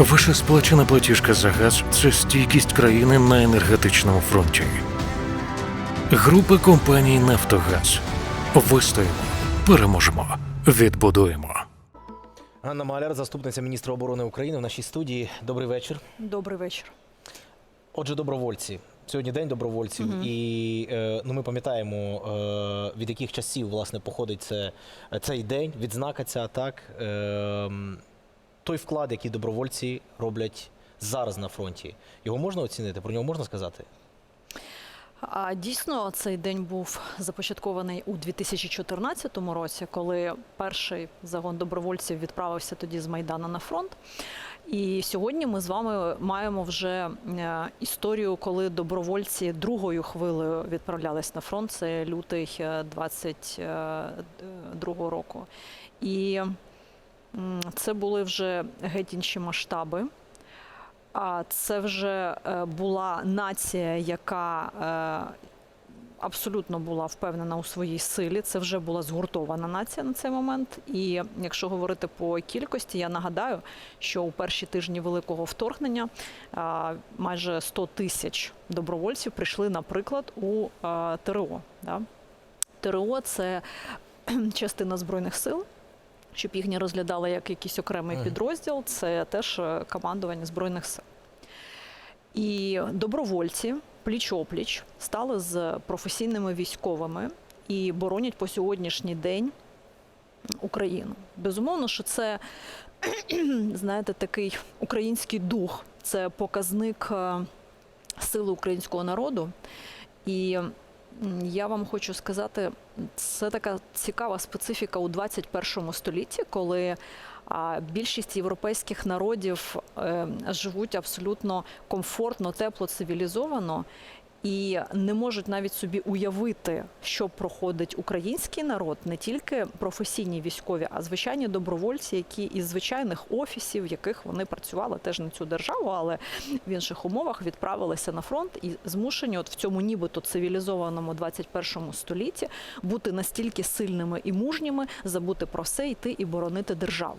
Ваша сплачена платіжка за газ це стійкість країни на енергетичному фронті. Група компаній Нафтогаз. Вистоїмо, переможемо, відбудуємо. Ганна Маляр, заступниця міністра оборони України в нашій студії. Добрий вечір. Добрий вечір. Отже, добровольці. Сьогодні день добровольців, і е, ну ми пам'ятаємо е, від яких часів власне походить це, цей день, відзнака ця так. Е, той вклад, який добровольці роблять зараз на фронті. Його можна оцінити? Про нього можна сказати? А дійсно цей день був започаткований у 2014 році, коли перший загон добровольців відправився тоді з Майдана на фронт. І сьогодні ми з вами маємо вже е, історію, коли добровольці другою хвилею відправлялись на фронт. Це лютий е, 22 року. І це були вже геть інші масштаби. А це вже е, була нація, яка е, абсолютно була впевнена у своїй силі. Це вже була згуртована нація на цей момент. І якщо говорити по кількості, я нагадаю, що у перші тижні великого вторгнення майже 100 тисяч добровольців прийшли, наприклад, у е, ТРО. ТРО це частина збройних сил. Щоб їх не розглядали як якийсь окремий підрозділ, це теж е, командування збройних сил. І добровольці пліч-опліч стали з професійними військовими і боронять по сьогоднішній день Україну. Безумовно, що це знаєте, такий український дух, це показник е, сили українського народу. І я вам хочу сказати, це така цікава специфіка у 21 столітті, коли більшість європейських народів е, живуть абсолютно комфортно, тепло, цивілізовано. І не можуть навіть собі уявити, що проходить український народ, не тільки професійні військові, а звичайні добровольці, які із звичайних офісів, в яких вони працювали теж на цю державу, але в інших умовах відправилися на фронт і змушені, от в цьому нібито цивілізованому 21 столітті, бути настільки сильними і мужніми, забути про все, йти і боронити державу.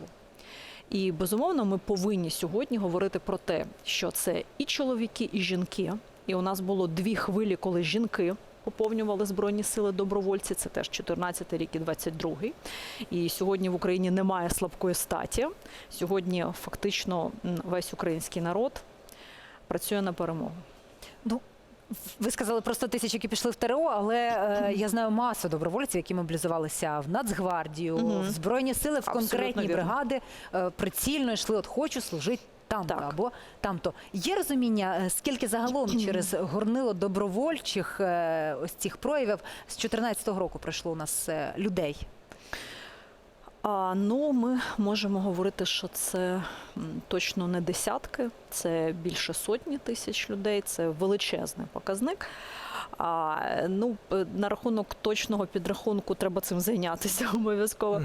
І безумовно, ми повинні сьогодні говорити про те, що це і чоловіки, і жінки. І у нас було дві хвилі, коли жінки поповнювали збройні сили добровольці. Це теж 14 рік і 22-й. І сьогодні в Україні немає слабкої статі. Сьогодні фактично весь український народ працює на перемогу. Ну, ви сказали про 100 тисяч, які пішли в ТРО, але е, я знаю масу добровольців, які мобілізувалися в Нацгвардію, Мгм. в Збройні сили, в Абсолютно конкретні вірно. бригади, е, прицільно йшли, от хочу служити там Так. або там-то. Є розуміння, е, скільки загалом через горнило добровольчих е, ось цих проявів з 14-го року пройшло у нас е, людей? А, ну, ми можемо говорити, що це точно не десятки, це більше сотні тисяч людей, це величезний показник. Ну, на рахунок точного підрахунку треба цим зайнятися обов'язково.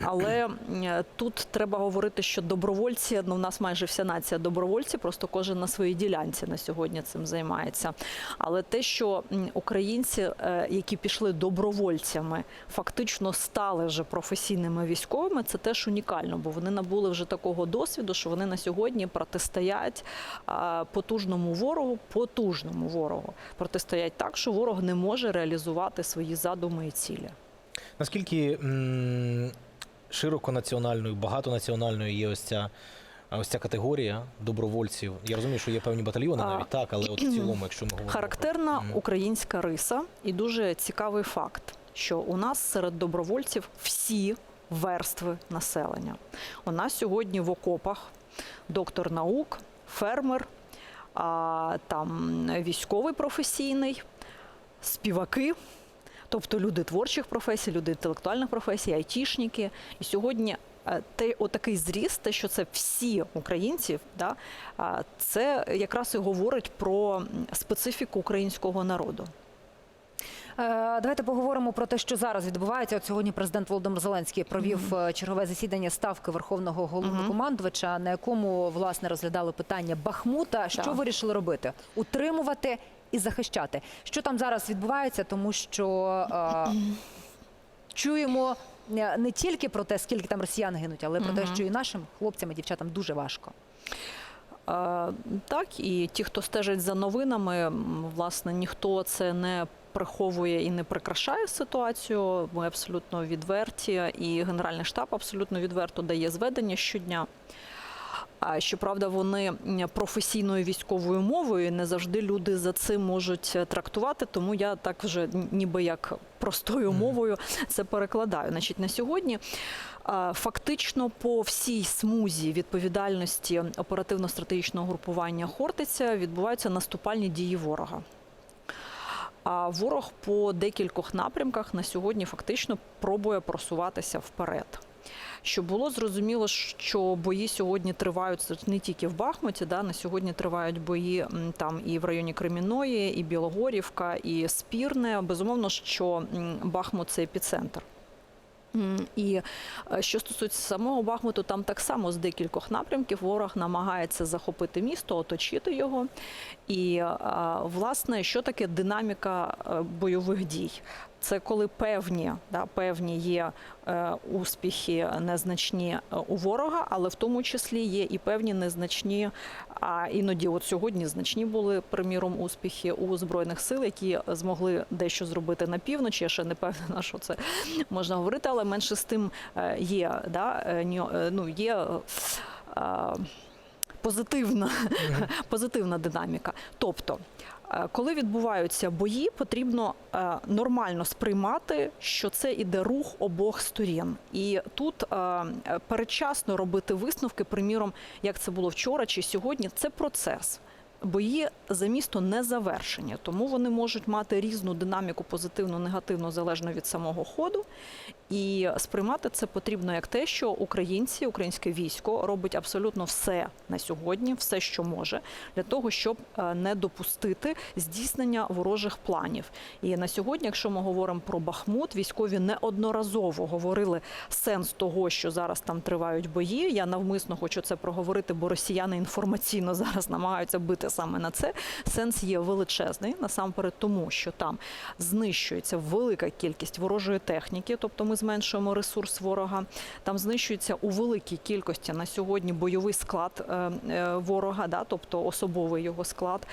Але тут треба говорити, що добровольці, ну, у нас майже вся нація добровольці, просто кожен на своїй ділянці на сьогодні цим займається. Але те, що українці, е, які пішли добровольцями, фактично стали вже професійними військовими, це теж унікально, бо вони набули вже такого досвіду, що вони на сьогодні протистоять потужному ворогу, потужному ворогу. Протистоять так, що ворог не може реалізувати свої задуми і цілі. Наскільки широко національною, багатонаціональною є ось ця, ось ця категорія добровольців? Я розумію, що є певні батальйони А, навіть так, але от в цілому, якщо ми говоримо. Характерна Мгм. українська риса і дуже цікавий факт, що у нас серед добровольців всі верстви населення. У нас сьогодні в окопах доктор наук, фермер, а, там військовий професійний, співаки. Тобто люди творчих професій, люди інтелектуальних професій, айтішники. І сьогодні е, те, отакий зріст, те, що це всі українці, да, це якраз і говорить про специфіку українського народу. Е, Давайте поговоримо про те, що зараз відбувається. От сьогодні президент Володимир Зеленський провів е, чергове засідання ставки верховного головнокомандувача, на якому власне розглядали питання Бахмута. Що Так. вирішили робити? Утримувати і захищати. Що там зараз відбувається, тому що е, чуємо не тільки про те, скільки там росіян гинуть, але про те, що і нашим хлопцям і дівчатам дуже важко. Так, і ті, хто стежить за новинами, власне, ніхто це не приховує і не прикрашає ситуацію. Ми абсолютно відверті, і Генеральний штаб абсолютно відверто дає зведення щодня. А щоправда, вони професійною військовою мовою не завжди люди за цим можуть е, трактувати. Тому я так вже ніби як простою мовою це перекладаю. Значить, на сьогодні фактично по всій смузі відповідальності оперативно-стратегічного групування Хортиця відбуваються наступальні дії ворога. А ворог по декількох напрямках на сьогодні фактично пробує просуватися вперед. Щоб було зрозуміло, що бої сьогодні тривають не тільки в Бахмуті, да, на сьогодні тривають бої там і в районі Креміної, і Білогорівка, і Спірне. Безумовно, що Бахмут це епіцентр. І е, що стосується самого Бахмуту, там так само з декількох напрямків ворог намагається захопити місто, оточити його. І е, власне, що таке динаміка е, бойових дій? Це коли певні, да, певні є е, успіхи незначні е, у ворога, але в тому числі є і певні незначні, а іноді, от сьогодні, значні були, приміром, успіхи у збройних сил, які змогли дещо зробити на півночі. Я ще не певна, що це можна говорити, але менше з тим е, є, да, ну, є. Позитивна, позитивна динаміка. Тобто, коли відбуваються бої, потрібно е, нормально сприймати, що це іде рух обох сторін. І тут е, е, передчасно робити висновки, приміром, як це було вчора чи сьогодні, це процес. Бої за місто не завершені, тому вони можуть мати різну динаміку, позитивну, негативну, залежно від самого ходу. І сприймати це потрібно як те, що українці, українське військо робить абсолютно все на сьогодні, все, що може, для того, щоб е, не допустити здійснення ворожих планів. І на сьогодні, якщо ми говоримо про Бахмут, військові неодноразово говорили сенс того, що зараз там тривають бої. Я навмисно хочу це проговорити, бо росіяни інформаційно зараз намагаються бити саме на це. Сенс є величезний насамперед, тому що там знищується велика кількість ворожої техніки, тобто ми зменшуємо ресурс ворога. Там знищується у великій кількості на сьогодні бойовий склад е, е, ворога, да, тобто особовий його склад.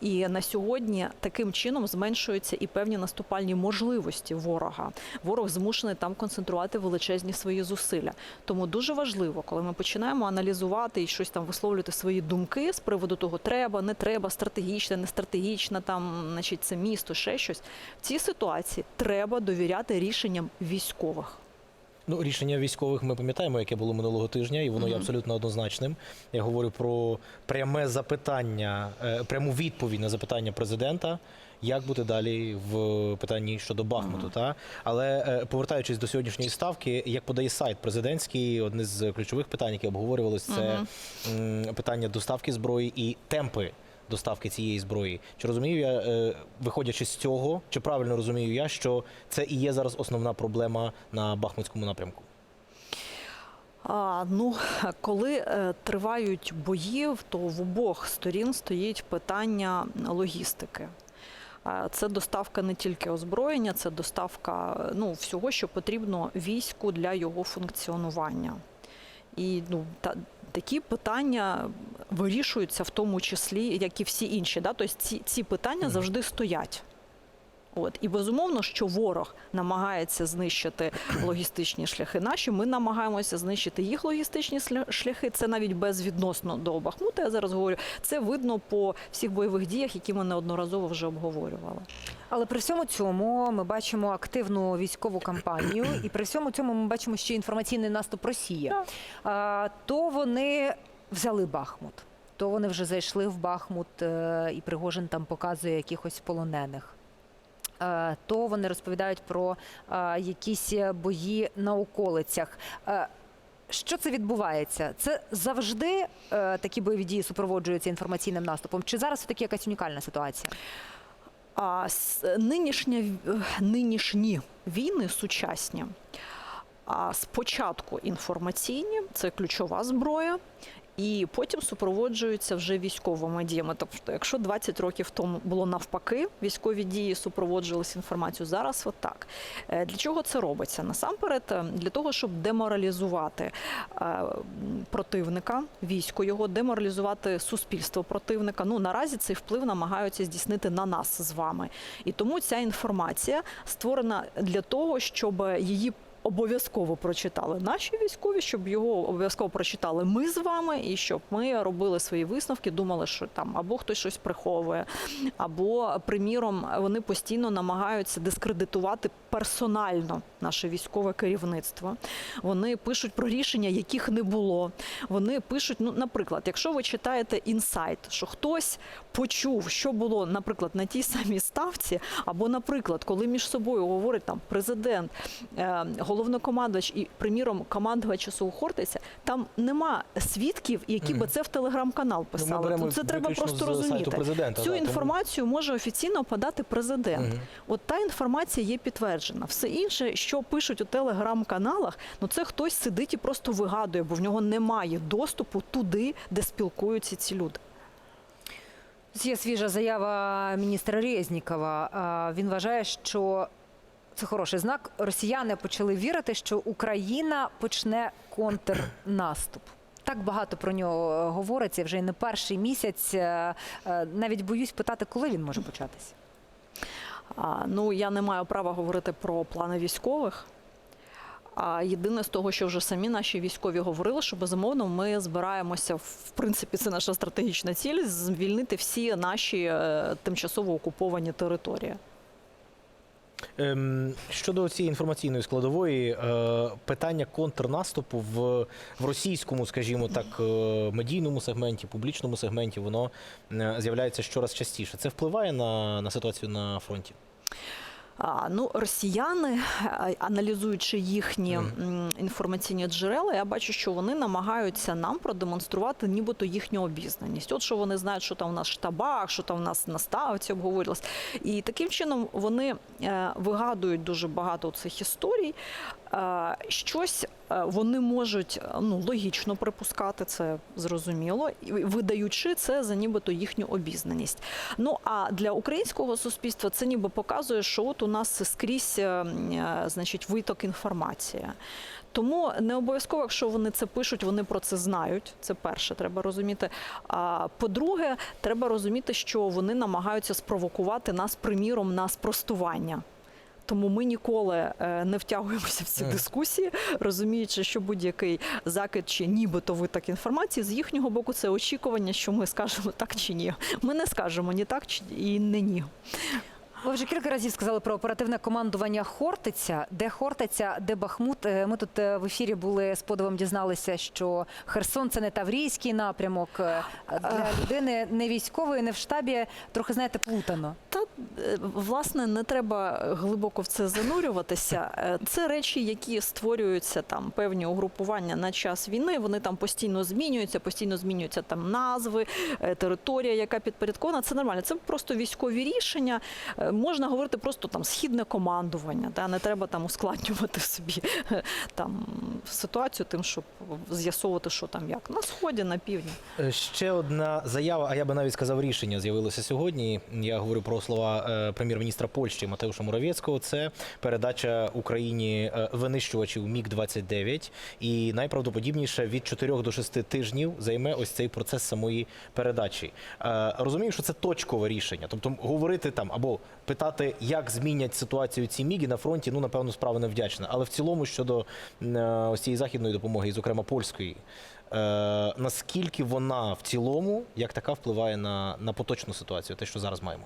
І на сьогодні таким чином зменшуються і певні наступальні можливості ворога. Ворог змушений там концентрувати величезні свої зусилля. Тому дуже важливо, коли ми починаємо аналізувати і щось там висловлювати свої думки з приводу того, треба, не треба, стратегічна, не стратегічна, там, значить, це місто, ще щось. В цій ситуації треба довіряти рішенням військових. Ну, рішення військових ми пам'ятаємо, яке було минулого тижня, і воно є абсолютно однозначним. Я говорю про пряме запитання, е, пряму відповідь на запитання президента. Як бути далі в питанні щодо Бахмуту? Та але е, повертаючись до сьогоднішньої ставки, як подає сайт президентський, одне з ключових питань, які обговорювалось, це питання доставки зброї і темпи доставки цієї зброї. Чи розумію я, е, виходячи з цього, чи правильно розумію я, що це і є зараз основна проблема на Бахмутському напрямку? А, ну, коли е, тривають бої, то в обох сторін стоїть питання логістики. Це доставка не тільки озброєння, це доставка ну, всього, що потрібно війську для його функціонування. І ну, та, такі питання вирішуються в тому числі, як і всі інші. Да? Тобто ці, ці питання завжди стоять. От і безумовно, що ворог намагається знищити логістичні шляхи наші. Ми намагаємося знищити їх логістичні шляхи. Це навіть безвідносно до Бахмута. Я зараз говорю. Це видно по всіх бойових діях, які ми неодноразово вже обговорювали. Але при всьому цьому ми бачимо активну військову кампанію, і при всьому цьому ми бачимо ще інформаційний наступ Росії. А, то вони взяли Бахмут, то вони вже зайшли в Бахмут, е, і Пригожин там показує якихось полонених. Е, То вони розповідають про е, якісь бої на околицях. Е, Що це відбувається? Це завжди такі бойові дії супроводжуються інформаційним наступом? Чи зараз все-таки якась унікальна ситуація? А нинішня, нинішні війни сучасні. А спочатку інформаційні це ключова зброя, і потім супроводжуються вже військовими діями. Тобто, якщо 20 років тому було навпаки, військові дії супроводжувалися інформацією, зараз отак. Е, Для чого це робиться? Насамперед, е, для того, щоб деморалізувати е, противника, військо його, деморалізувати суспільство противника. Ну наразі цей вплив намагаються здійснити на нас з вами. І тому ця інформація створена для того, щоб її. Обов'язково прочитали наші військові, щоб його обов'язково прочитали ми з вами, і щоб ми робили свої висновки, думали, що там або хтось щось приховує, або, приміром, вони постійно намагаються дискредитувати персонально наше військове керівництво. Вони пишуть про рішення, яких не було. Вони пишуть, ну, наприклад, якщо ви читаєте інсайт, що хтось почув, що було, наприклад, на тій самій ставці, або, наприклад, коли між собою говорить там президент, е, головнокомандувач і, приміром, командувач СУ Хортиця, там нема свідків, які би це в телеграм-канал Ну, писали. Тут це треба просто розуміти. Цю інформацію може офіційно подати президент. От та інформація є підтверджена. Все інше, що пишуть у телеграм-каналах, ну це хтось сидить і просто вигадує, бо в нього немає доступу туди, де спілкуються ці люди. Є свіжа заява міністра Резнікова. Він вважає, що це хороший знак. Росіяни почали вірити, що Україна почне контрнаступ. Так багато про нього говориться вже не перший місяць. Е, е, Навіть боюсь питати, коли він може початися. Ну я не маю права говорити про плани військових. А єдине з того, що вже самі наші військові говорили, що безумовно ми збираємося, в принципі, це наша стратегічна ціль звільнити всі наші е, тимчасово окуповані території. Ем, щодо цієї інформаційної складової, е, питання контрнаступу в, в російському, скажімо так, е, медійному сегменті, публічному сегменті, воно е, з'являється щораз частіше. Це впливає на, на ситуацію на фронті? Ну, росіяни, е, аналізуючи їхні інформаційні джерела, я бачу, що вони намагаються нам продемонструвати нібито їхню обізнаність. От що вони знають, що там у нас в штабах, що там у нас на ставці обговорилось, І таким чином вони е, вигадують дуже багато цих історій. Е, Щось вони можуть е, ну, логічно припускати, це зрозуміло, видаючи це за нібито їхню обізнаність. Ну а для українського суспільства це ніби показує, що от у нас скрізь е, е, значить, виток інформації. Тому не обов'язково, якщо вони це пишуть, вони про це знають. Це перше, треба розуміти. А по-друге, треба розуміти, що вони намагаються спровокувати нас, приміром, на спростування. Тому ми ніколи е, не втягуємося в ці дискусії, розуміючи, що будь-який закид чи нібито виток інформації з їхнього боку це очікування, що ми скажемо так чи ні. Ми не скажемо ні так і не ні. Ви вже кілька разів сказали про оперативне командування Хортиця. Де Хортиця, де Бахмут? Е, Ми тут е, в ефірі були з подивом дізналися, що Херсон це не Таврійський напрямок. Е, Для людини не військової, не в штабі трохи знаєте плутано. Та власне не треба глибоко в це занурюватися. Це речі, які створюються там певні угрупування на час війни. Вони там постійно змінюються, постійно змінюються там назви, територія, яка підпорядкована. Це нормально. Це просто військові рішення. Можна говорити просто там східне командування. Та не треба там ускладнювати собі там ситуацію, тим, щоб з'ясовувати, що там як на сході, на півдні. Е, Ще одна заява, а я би навіть сказав рішення, з'явилося сьогодні. Я говорю про слова е, прем'єр-міністра Польщі Матеуша Муравєцького. Це передача Україні е, винищувачів Міг 29 і найправдоподібніше від 4 до 6 тижнів займе ось цей процес самої передачі. Розумію, що це точкове рішення, тобто говорити там або питати, як змінять ситуацію ці міги на фронті. Ну напевно, справа невдячна. Але в цілому щодо е, ось цієї західної допомоги, і зокрема польської. Е, наскільки вона в цілому як така впливає на, на поточну ситуацію, те, що зараз маємо?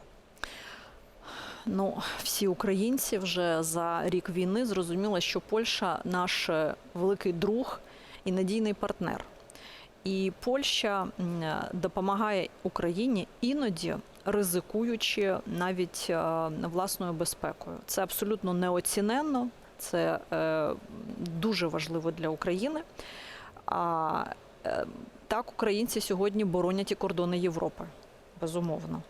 Ну, всі українці вже за рік війни зрозуміли, що Польща наш е, великий друг і надійний партнер. І Польща допомагає Україні іноді ризикуючи навіть е, власною безпекою. Це абсолютно неоціненно, це е, дуже важливо для України. А е, так, українці сьогодні боронять і кордони Європи, безумовно.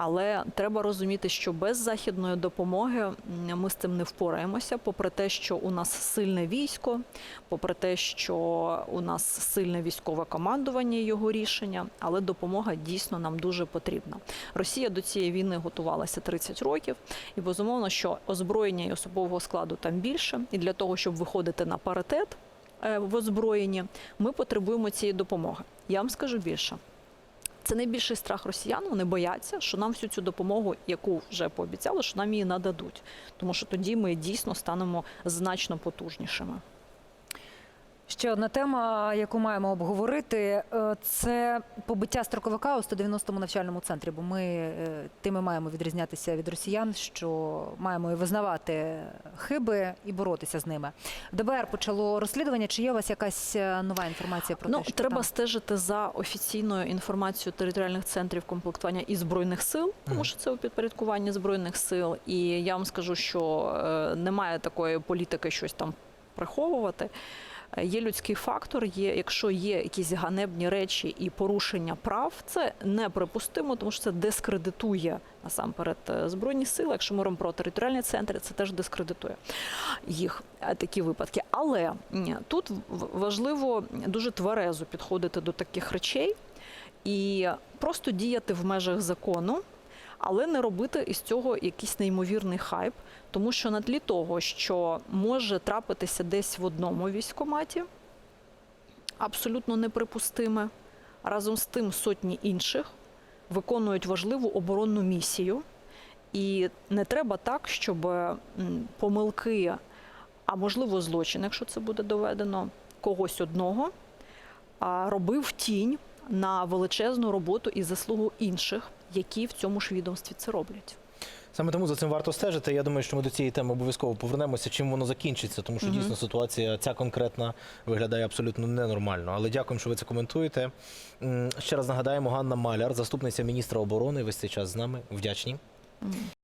Але треба розуміти, що без західної допомоги ми з цим не впораємося, попри те, що у нас сильне військо, попри те, що у нас сильне військове командування і його рішення, але допомога дійсно нам дуже потрібна. Росія до цієї війни готувалася 30 років, і безумовно, що озброєння і особового складу там більше. І для того, щоб виходити на паритет е, в озброєнні, ми потребуємо цієї допомоги. Я вам скажу більше. Це найбільший страх росіян. Вони бояться, що нам всю цю допомогу, яку вже пообіцяли, що нам її нададуть. Тому що тоді ми дійсно станемо значно потужнішими. Ще одна тема, яку маємо обговорити, е, це побиття строковика у 190-му навчальному центрі. Бо ми е, тими маємо відрізнятися від росіян, що маємо і визнавати хиби і боротися з ними. ДБР почало розслідування. Чи є у вас якась е, нова інформація про ну, те, що треба там? стежити за офіційною інформацією територіальних центрів комплектування і збройних сил, тому що це у підпорядкуванні збройних сил. І я вам скажу, що немає такої політики щось там приховувати. Е, Є людський фактор, є, якщо є якісь ганебні речі і порушення прав, це неприпустимо, тому що це дискредитує насамперед е, збройні сили. Якщо ми говоримо про територіальні центри, це теж дискредитує їх е, такі випадки. Але тут важливо дуже тверезо підходити до таких речей і просто діяти в межах закону. Але не робити із цього якийсь неймовірний хайп, тому що на тлі того, що може трапитися десь в одному військкоматі, абсолютно неприпустиме. Разом з тим сотні інших виконують важливу оборонну місію. І не треба так, щоб помилки, а можливо злочин, якщо це буде доведено, когось одного, робив тінь на величезну роботу і заслугу інших, які в цьому ж відомстві це роблять. Саме тому за цим варто стежити. Я думаю, що ми до цієї теми обов'язково повернемося, чим воно закінчиться, тому що Мгм. дійсно ситуація ця конкретна виглядає абсолютно ненормально. Але дякуємо, що ви це коментуєте. Ще раз нагадаємо, Ганна Маляр, заступниця міністра оборони, весь цей час з нами. Вдячні.